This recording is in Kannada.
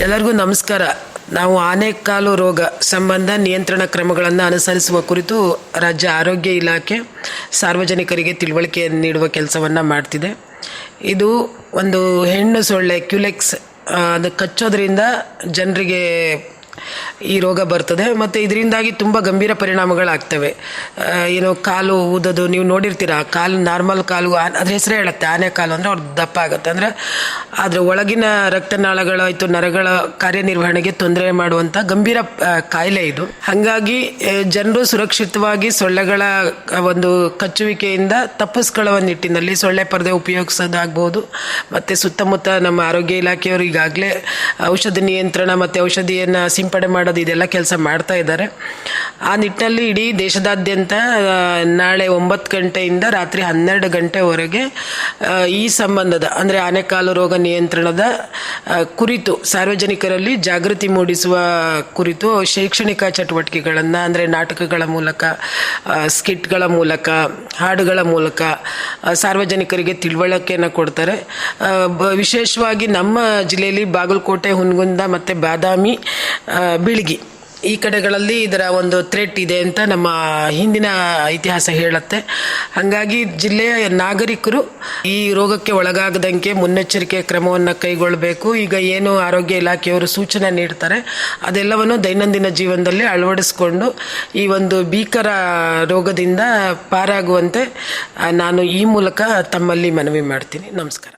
ಎಲ್ಲರಿಗೂ ನಮಸ್ಕಾರ. ನಾವು ಆನೆಕಾಲು ರೋಗ ಸಂಬಂಧ ನಿಯಂತ್ರಣ ಕ್ರಮಗಳನ್ನು ಅನುಸರಿಸುವ ಕುರಿತು ರಾಜ್ಯ ಆರೋಗ್ಯ ಇಲಾಖೆ ಸಾರ್ವಜನಿಕರಿಗೆ ತಿಳುವಳಿಕೆ ನೀಡುವ ಕೆಲಸವನ್ನು ಮಾಡ್ತಿದೆ. ಇದು ಒಂದು ಹೆಣ್ಣು ಸೊಳ್ಳೆ ಕ್ಯುಲೆಕ್ಸ್ ಅದು ಕಚ್ಚೋದ್ರಿಂದ ಜನರಿಗೆ ಈ ರೋಗ ಬರ್ತದೆ ಮತ್ತು ಇದರಿಂದಾಗಿ ತುಂಬ ಗಂಭೀರ ಪರಿಣಾಮಗಳಾಗ್ತವೆ. ಏನೋ ಕಾಲು ಊದೋದು, ನೀವು ನೋಡಿರ್ತೀರ, ಕಾಲು ನಾರ್ಮಲ್ ಕಾಲು ಅದ್ರ ಹೆಸರೇ ಹೇಳುತ್ತೆ, ಆನೆ ಕಾಲು ಅಂದರೆ ಅವ್ರದ್ದು ದಪ್ಪ ಆಗುತ್ತೆ. ಅಂದರೆ ಅದರ ಒಳಗಿನ ರಕ್ತನಾಳಗಳಾಯಿತು ನರಗಳ ಕಾರ್ಯನಿರ್ವಹಣೆಗೆ ತೊಂದರೆ ಮಾಡುವಂಥ ಗಂಭೀರ ಕಾಯಿಲೆ ಇದು. ಹಾಗಾಗಿ ಜನರು ಸುರಕ್ಷಿತವಾಗಿ ಸೊಳ್ಳೆಗಳ ಒಂದು ಕಚ್ಚುವಿಕೆಯಿಂದ ತಪ್ಪಿಸ್ಕೊಳ್ಳುವ ನಿಟ್ಟಿನಲ್ಲಿ ಸೊಳ್ಳೆ ಪರದೆ ಉಪಯೋಗಿಸೋದಾಗ್ಬೋದು. ಮತ್ತು ಸುತ್ತಮುತ್ತ ನಮ್ಮ ಆರೋಗ್ಯ ಇಲಾಖೆಯವರು ಈಗಾಗಲೇ ಔಷಧ ನಿಯಂತ್ರಣ ಮತ್ತು ಔಷಧಿಯನ್ನು ಸಿಂಪಡಣೆ ಮಾಡೋದು ಇದೆಲ್ಲ ಕೆಲಸ ಮಾಡ್ತಾ ಇದ್ದಾರೆ. ಆ ನಿಟ್ಟಿನಲ್ಲಿ ಇಡೀ ದೇಶದಾದ್ಯಂತ ನಾಳೆ ಒಂಬತ್ತು ಗಂಟೆಯಿಂದ ರಾತ್ರಿ ಹನ್ನೆರಡು ಗಂಟೆವರೆಗೆ ಈ ಸಂಬಂಧದ ಅಂದರೆ ಆನೆಕಾಲು ರೋಗ ನಿಯಂತ್ರಣದ ಕುರಿತು ಸಾರ್ವಜನಿಕರಲ್ಲಿ ಜಾಗೃತಿ ಮೂಡಿಸುವ ಕುರಿತು ಶೈಕ್ಷಣಿಕ ಚಟುವಟಿಕೆಗಳನ್ನು ಅಂದರೆ ನಾಟಕಗಳ ಮೂಲಕ ಸ್ಕಿಟ್ಗಳ ಮೂಲಕ ಹಾಡುಗಳ ಮೂಲಕ ಸಾರ್ವಜನಿಕರಿಗೆ ತಿಳುವಳಿಕೆಯನ್ನು ಕೊಡ್ತಾರೆ. ವಿಶೇಷವಾಗಿ ನಮ್ಮ ಜಿಲ್ಲೆಯಲ್ಲಿ ಬಾಗಲಕೋಟೆ ಹುನಗುಂದ ಮತ್ತು ಬಾದಾಮಿ ಆ, ಬೀಳ್ಗಿ ಈ ಕಡೆಗಳಲ್ಲಿ ಇದರ ಒಂದು ಥ್ರೆಟ್ ಇದೆ ಅಂತ ನಮ್ಮ ಹಿಂದಿನ ಇತಿಹಾಸ ಹೇಳುತ್ತೆ. ಹಾಗಾಗಿ ಜಿಲ್ಲೆಯ ನಾಗರಿಕರು ಈ ರೋಗಕ್ಕೆ ಒಳಗಾಗದಂಗೆ ಮುನ್ನೆಚ್ಚರಿಕೆ ಕ್ರಮವನ್ನು ಕೈಗೊಳ್ಳಬೇಕು. ಈಗ ಏನು ಆರೋಗ್ಯ ಇಲಾಖೆಯವರು ಸೂಚನೆ ನೀಡ್ತಾರೆ, ಅದೆಲ್ಲವನ್ನು ದೈನಂದಿನ ಜೀವನದಲ್ಲಿ ಅಳವಡಿಸ್ಕೊಂಡು ಈ ಒಂದು ಭೀಕರ ರೋಗದಿಂದ ಪಾರಾಗುವಂತೆ ನಾನು ಈ ಮೂಲಕ ತಮ್ಮಲ್ಲಿ ಮನವಿ ಮಾಡ್ತೀನಿ. ನಮಸ್ಕಾರ.